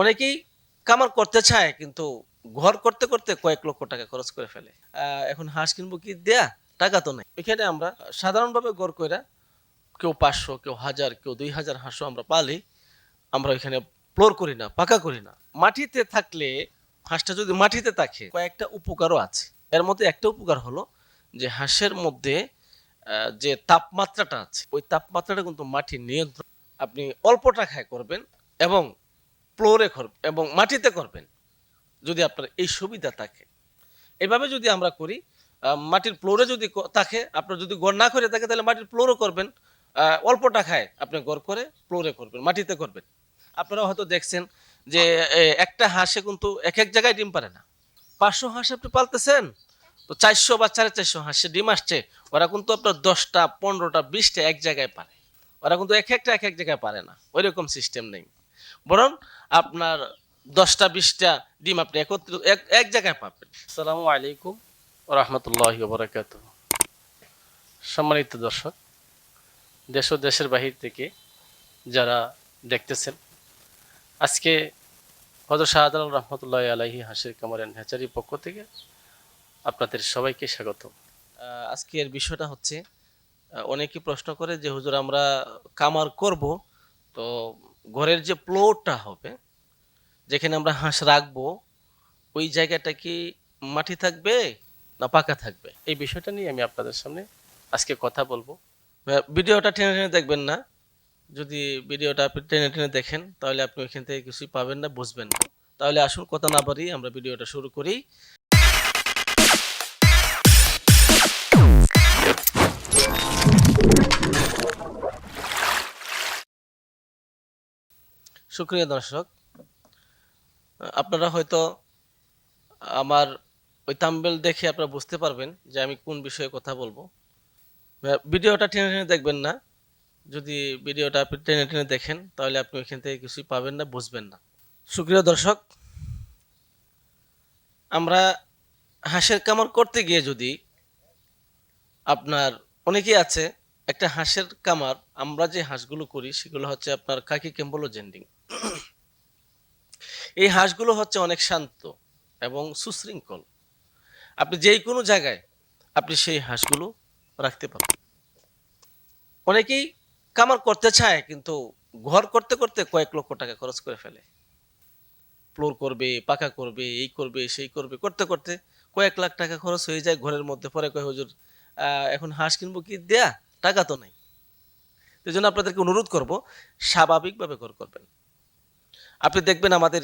অনেকেই কামার করতে চায়, কিন্তু ঘর করতে করতে কয়েক লক্ষ টাকা খরচ করে ফেলে। এখন হাঁস কিনবো কি দেয়া? টাকা তো নেই। এখানে আমরা সাধারণভাবে গড় কইরা কেউ পাঁচশো, কেউ হাজার, কেউ দুই হাজার হাঁসও আমরা পালি। আমরা এখানে ফ্লোর করি না, পাকা করি না। মাটিতে থাকলে হাঁসটা যদি মাটিতে থাকে, কয়েকটা উপকারও আছে। এর মধ্যে একটা উপকার হলো যে হাঁসের মধ্যে যে তাপমাত্রাটা আছে, ওই তাপমাত্রাটা কিন্তু মাটির নিয়ন্ত্রণ, আপনি অল্প টাকায় করবেন এবং ফ্লোরে এবং মাটিতে করবেন। যদি আপনার এই সুবিধা থাকে। এভাবে যদি আমরা করি মাটির ফ্লোরে যদি থাকে, আপনার যদি গড় না করে থাকে, তাহলে মাটির ফ্লোরও করবেন। অল্প টাকায় আপনি গড় করে ফ্লোরে করবেন, মাটিতে করবেন। আপনারা হয়তো দেখছেন যে একটা হাঁসে কিন্তু এক এক জায়গায় ডিম পারে না। পাঁচশো হাঁস আপনি পালতেছেন, তো চারশো বা সাড়ে চারশো হাঁসে ডিম আসছে, ওরা কিন্তু আপনার দশটা, পনেরোটা, বিশটা এক জায়গায় পারে। ওরা কিন্তু এক একটা, এক এক জায়গায় পারে না। ওই রকম সিস্টেম নেই। বরং আপনার দশটা বিশটা ডিম আপনি একত্রিত এক এক জায়গায় পাবেন। আসসালামু আলাইকুম রহমতুল্লাহ বরাকাত সম্মানিত দর্শক দেশ ও দেশের বাহির থেকে যারা দেখতেছেন আজকে হজরত শাহজালাল রহমতুল্লাহ আলাহি হাসির কামারের হ্যাচারির পক্ষ থেকে আপনাদের সবাইকে স্বাগত আজকের বিষয়টা হচ্ছে অনেকে প্রশ্ন করে যে হুজুর আমরা কামার করব তো ঘরের যে প্লটটা হবে, যেখানে আমরা হাঁস রাখব, ওই জায়গাটা কি মাটি থাকবে না পাকা থাকবে? এই বিষয়টা নিয়ে আমি আপনাদের সামনে আজকে কথা বলব। ভিডিওটা টেনে টেনে দেখবেন না। যদি ভিডিওটা আপনি টেনে টেনে দেখেন, তাহলে আপনি ওইখান থেকে কিছুই পাবেন না, বুঝবেন না। তাহলে আসুন কথা না বাড়ি আমরা ভিডিওটা শুরু করি। সুপ্রিয় দর্শক। আপনারা হয়তো আমার ওই তাম্বেল দেখে আপনারা বুঝতে পারবেন যে আমি কোন বিষয়ে কথা বলব। ভিডিওটা টেনে টেনে দেখবেন না। যদি ভিডিওটা আপনি টেনে টেনে দেখেন, তাহলে আপনি ওইখান থেকে কিছুই পাবেন না, বুঝবেন না। সুপ্রিয় দর্শক। আমরা হাঁসের কামার করতে গিয়ে যদি আপনার অনেকেই আছে, একটা হাঁসের কামার আমরা যে হাঁসগুলো করি, সেগুলো হচ্ছে আপনার কাকি কেম্বলো জেন্ডিং এই হাঁসগুলো হচ্ছে অনেক শান্ত এবং সুশৃঙ্খল। আপনি যেই কোনো জায়গায় আপনি সেই হাঁসগুলো রাখতে পারবেন। অনেকেই কামার করতে চায়, কিন্তু ঘর করতে করতে কয়েক লক্ষ টাকা খরচ করে ফেলে। ফ্লোর করবে, পাকা করবে, এই করবে, সেই করবে, করতে করতে কয়েক লাখ টাকা খরচ হয়ে যায় ঘরের মধ্যে। পরে কয়, হুজুর এখন হাঁস কিনবো কি? দেয়া, টাকা তো নাই। এই জন্য আপনাদেরকে অনুরোধ করব, স্বাভাবিকভাবে ঘর করবেন। আপনি দেখবেন আমাদের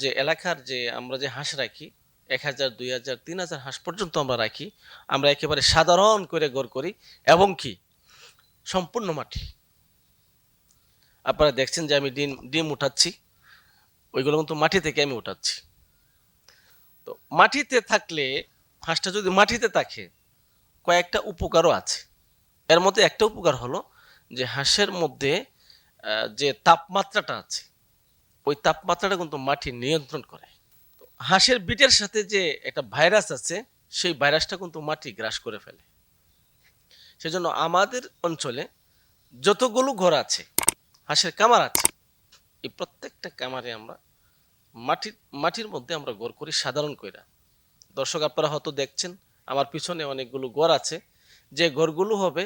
যে এলাকার যে আমরা যে হাঁস রাখি, এক হাজার, দুই হাজার, তিন হাজার হাঁস পর্যন্ত আমরা রাখি, আমরা একেবারে সাধারণ করে গড় করি এবং কি? সম্পূর্ণ মাটি। আপনারা দেখছেন যে আমি ডিম ডিম উঠাচ্ছি, ওইগুলো কিন্তু মাটি থেকে আমি উঠাচ্ছি। তো মাটিতে থাকলে, হাঁসটা যদি মাটিতে থাকে, কয়েকটা উপকারও আছে। এর মধ্যে একটা উপকার হলো যে হাঁসের মধ্যে যে তাপমাত্রাটা আছে ওই তাপমাত্রাটা কিন্তু মাটি নিয়ন্ত্রণ করে। হাঁসের বিটের সাথে যে একটা ভাইরাস আছে, সেই ভাইরাসটা কিন্তু মাটি গ্রাস করে ফেলে। সেজন্য আমাদের অঞ্চলে যতগুলো ঘর আছে, হাঁসের কামার আছে, এই প্রত্যেকটা কামারে আমরা মাটির মাটির মধ্যে আমরা ঘর করি সাধারণ কইরা। দর্শক আপনারা হয়তো দেখছেন, আমার পিছনে অনেকগুলো ঘর আছে, যে ঘরগুলো হবে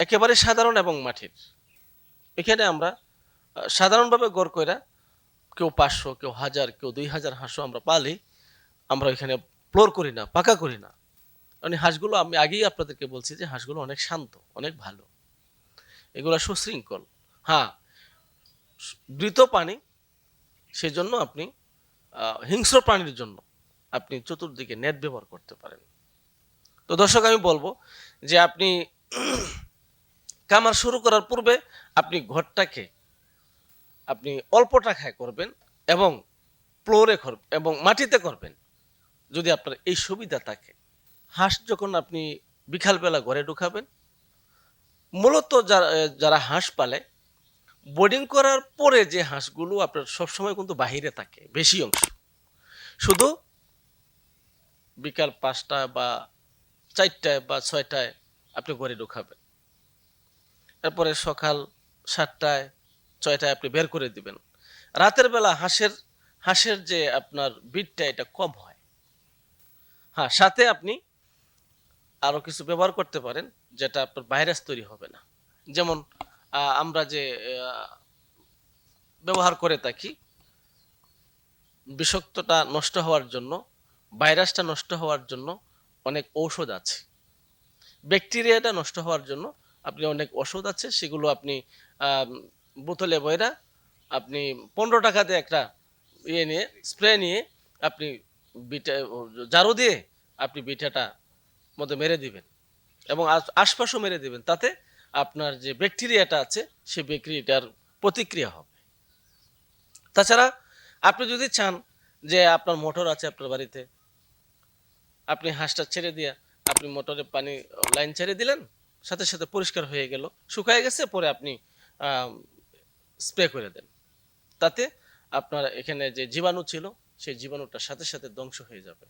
একেবারে সাধারণ এবং মাটির। এখানে আমরা সাধারণভাবে ঘর কইরা কেউ পাঁচশো, কেউ হাজার, কেউ দুই হাজার হাঁসও আমরা পালি, আমরা এখানে ফ্লোর করি না, পাকা করি না। কারণ হাঁসগুলো আমি আগেই আপনাদেরকে বলছি যে হাঁসগুলো অনেক শান্ত, অনেক ভালো। এগুলো সুশৃঙ্খল। হ্যাঁ দ্রুত পানি, সেজন্য আপনি হিংস্র প্রাণীর জন্য আপনি চতুর্দিকে নেট ব্যবহার করতে পারেন। তো দর্শক, আমি বলব যে আপনি কামার শুরু করার পূর্বে আপনি ঘরটাকে আপনি অল্প টাকায় করবেন এবং ফ্লোরে করবেন এবং মাটিতে করবেন। যদি আপনার এই সুবিধা থাকে। হাঁস যখন আপনি বিকালবেলা ঘরে ঢুকাবেন, মূলত যারা যারা হাঁস পালে বোর্ডিং করার পরে যে হাঁসগুলো আপনার সবসময় কিন্তু বাহিরে থাকে, বেশি অংশ। শুধু বিকাল পাঁচটা বা চারটায় বা ছয়টায় আপনি ঘরে ঢুকাবেন। এরপরে সকাল সাতটায় ছয়টায় আপনি বের করে দিবেন। রাতের বেলা হাঁসের হাঁসের যে আপনার বিটটা, এটা কম হয়। হ্যাঁ সাথে আপনি আরও কিছু ব্যবহার করতে পারেন, যেটা আপনার ভাইরাস তৈরি হবে না। যেমন আমরা যে ব্যবহার করে থাকি, বিষাক্তটা নষ্ট হওয়ার জন্য, ভাইরাসটা নষ্ট হওয়ার জন্য অনেক ঔষধ আছে। ব্যাকটেরিয়াটা নষ্ট হওয়ার জন্য আপনি অনেক ওষুধ আছে, সেগুলো আপনি বোতলে বইরা আপনি পনেরো টাকা দিয়ে একটা ইয়ে নিয়ে, স্প্রে নিয়ে আপনি বিটা জারু দিয়ে আপনি বিটাটা মধ্যে মেরে দিবেন এবং আশ- আশপাশও মেরে দিবেন। তাতে আপনার যে ব্যাকটেরিয়াটা আছে সেই ব্যাকটেরিয়াটার প্রতিক্রিয়া হবে। তাছাড়া আপনি যদি চান যে আপনার মোটর আছে আপনার বাড়িতে, আপনি হাঁসটা ছেড়ে দিয়ে আপনি মোটরে পানি লাইন ছেড়ে দিলেন, সাথে সাথে পরিষ্কার হয়ে গেল, শুকায় গেছে, পরে আপনি স্প্রে করে দেন। তাতে আপনার এখানে যে জীবাণু ছিল, সেই জীবাণুটার সাথে সাথে ধ্বংস হয়ে যাবে।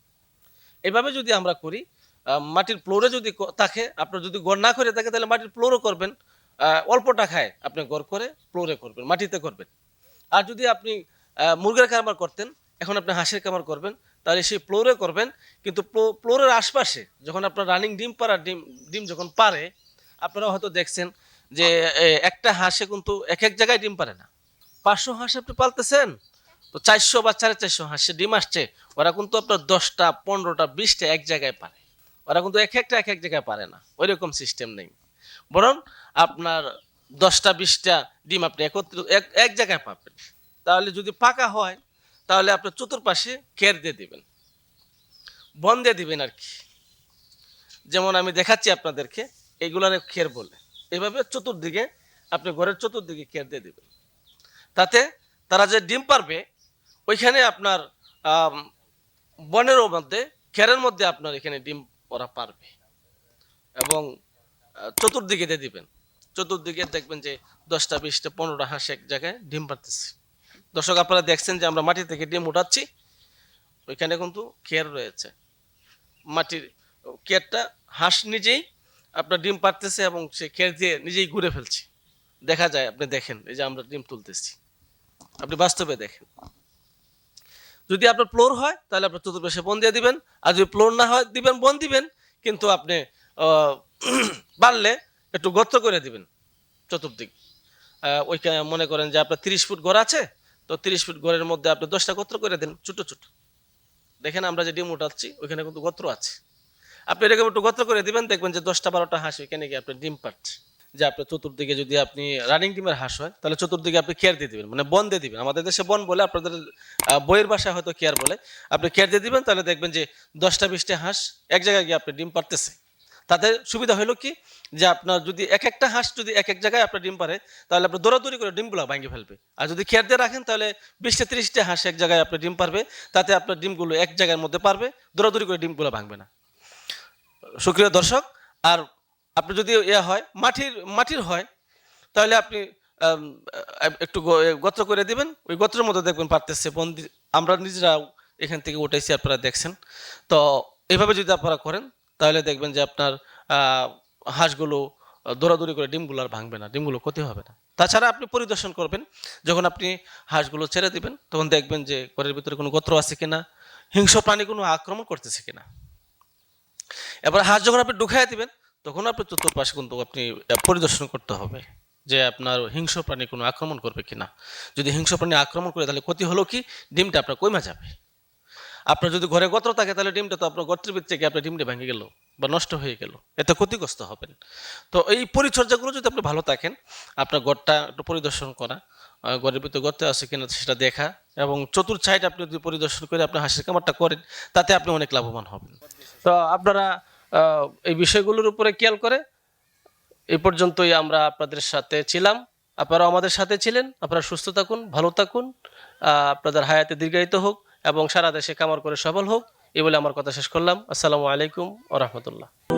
এভাবে যদি আমরা করি মাটির ফ্লোরে যদি থাকে, আপনার যদি গড় না করে থাকে, তাহলে মাটির ফ্লোরও করবেন। অল্প টাকায় আপনি গড় করে ফ্লোরে করবেন, মাটিতে করবেন। আর যদি আপনি মুরগির কারবার করতেন, এখন আপনি হাঁসের কামার করবেন, তাহলে সেই ফ্লোরে করবেন। কিন্তু ফ্লোরের আশপাশে যখন আপনার রানিং ডিম পাড়া ডিম ডিম যখন পারে আপনারা হয়তো দেখছেন যে একটা হাঁসে কিন্তু এক এক জায়গায় ডিম পারে না। পাঁচশো হাঁস আপনি পালতেছেন, তো চারশো বা সাড়ে চারশো হাঁসে ডিম আসছে, ওরা কিন্তু আপনার দশটা, পনেরোটা, বিশটা এক জায়গায় পারে। ওরা কিন্তু এক একটা, এক এক জায়গায় পারে না ওই রকম সিস্টেম নেই। বরং আপনার দশটা, বিশটা ডিম আপনি একত্রিত, এক এক জায়গায় পাবেন। তাহলে যদি পাকা হয়, তাহলে আপনার চতুর্পাশে কের দিয়ে দিবেন। বন দিয়ে দিবেন আর কি। যেমন আমি দেখাচ্ছি আপনাদেরকে এগুলার খের বলে। এভাবে চতুর্দিকে আপনি ঘরের চতুর্দিকে খের দিয়ে দিবেন। তাতে তারা যে ডিম পারবে ওইখানে আপনার আম, বনের মধ্যে খেরের মধ্যে আপনার এখানে ডিম ওরা পারবে। এবং চতুর্দিকে দিয়ে দিবেন। চতুর্দিকে দেখবেন যে দশটা বিশটা পনেরোটা হাঁস এক জায়গায় ডিম পারতেছে দর্শক আপনারা দেখছেন যে আমরা মাটি থেকে ডিম উঠাচ্ছি। ওইখানে কিন্তু খের রয়েছে। মাটির কেয়ারটা হাঁস নিজেই আপনার ডিম পারতেছে এবং সে খের দিয়ে নিজেই ঘুরে ফেলছে। দেখা যায়, আপনি দেখেন, এই যে আমরা ডিম তুলতেছি। আপনি বাস্তবে দেখেন। যদি আপনার ফ্লোর হয়, তাহলে আপনার চতুর্পাশে বন দিয়ে দিবেন। আর যদি ফ্লোর না হয়, দিবেন বন দিবেন। কিন্তু আপনি পারলে একটু গর্ত করে দিবেন চতুর্দিক। ওইখানে মনে করেন যে আপনার তিরিশ ফুট ঘর আছে, তো তিরিশ ফুট ঘরের মধ্যে আপনি দশটা গর্ত করে দেন, ছোটো ছোটো। দেখেন আমরা যে ডিম উঠাচ্ছি, ওইখানে কিন্তু গত্র আছে। আপনি এরকম একটু গত্র করে দিবেন, দেখবেন যে দশটা বারোটা হাঁস ওইখানে গিয়ে আপনি ডিম পাচ্ছে যে আপনার চতুর্দিকে যদি আপনি রানিং ডিমের হাঁস হয়, তাহলে চতুর্দিকে আপনি কেয়ার দিয়ে দিবেন মানে বন দিয়ে দিবেন। আমাদের দেশে বন বলে, আপনাদের বইয়ের বাসায় হয়তো কেয়ার বলে। আপনি কেয়ার দিয়ে দিবেন, তাহলে দেখবেন যে দশটা বিশটা হাঁস এক জায়গায় গিয়ে আপনি ডিম পারতেছে তাতে সুবিধা হলো কি? যে আপনার যদি এক একটা হাঁস যদি এক এক জায়গায় আপনার ডিম পারে তাহলে আপনি দৌড়াদৌড়ি করে ডিমগুলো ভাঙিয়ে ফেলবে। আর যদি খেয়ার দিয়ে রাখেন, তাহলে বিশটা তিরিশটা হাঁস এক জায়গায় আপনার ডিম পারবে তাতে আপনার ডিমগুলো এক জায়গার মধ্যে পারবে দৌড়াদৌড়ি করে ডিমগুলো ভাঙবে না। সুপ্রিয় দর্শক, আর আপনি যদি ইয়ে হয়, মাটির মাটির হয়, তাহলে আপনি একটু গত্র করে দিবেন। ওই গত্রের মধ্যে দেখবেন পারতেছে বন্দি, আমরা নিজেরাও এখান থেকে উঠেছি আপনারা দেখছেন। তো এভাবে যদি আপনারা করেন, তাহলে দেখবেন যে আপনার হাঁসগুলো দৌড়াদৌড়ি করে ডিমগুলো আর ভাঙবে না, ডিমগুলো ক্ষতি হবে না। তাছাড়া আপনি পরিদর্শন করবেন, যখন আপনি হাঁসগুলো ছেড়ে দিবেন, তখন দেখবেন যে ঘরের ভিতরে কোনো গোত্র আছে কিনা, হিংস্র প্রাণী কোনো আক্রমণ করতেছে কিনা। এবার হাঁস যখন আপনি ঢুকাই দিবেন, তখন আপনি চতুর্পাশে কিন্তু আপনি পরিদর্শন করতে হবে যে আপনার হিংস্র প্রাণী কোনো আক্রমণ করবে কিনা। যদি হিংস্র প্রাণী আক্রমণ করে, তাহলে ক্ষতি হলো কি? ডিমটা আপনার কমে যাবে। আপনার যদি ঘরে গত্র থাকে, তাহলে ডিমটা তো আপনার গত্রের ভিতরে থেকে আপনার ডিমটা ভেঙে গেল বা নষ্ট হয়ে গেল। এতে ক্ষতিগ্রস্ত হবেন। তো এই পরিচর্যাগুলো যদি আপনি ভালো থাকেন, আপনার ঘরটা একটু পরিদর্শন করা ঘরের ভিতরে গর্তে আছে কিনা সেটা দেখা এবং চতুর সাইড আপনি যদি পরিদর্শন করে আপনি হাঁসের কামারটা করেন, তাতে আপনি অনেক লাভবান হবেন। তো আপনারা এই বিষয়গুলোর উপরে খেয়াল করে। এই পর্যন্তই আমরা আপনাদের সাথে ছিলাম। আপনারা আমাদের সাথে ছিলেন। আপনারা সুস্থ থাকুন, ভালো থাকুন। আপনাদের হায়াতে দীর্ঘায়িত হোক এবং সারা দেশে কামার করে সফল হোক। এই বলে আমার কথা শেষ করলাম। আসসালামু আলাইকুম ও রহমতুল্লাহ।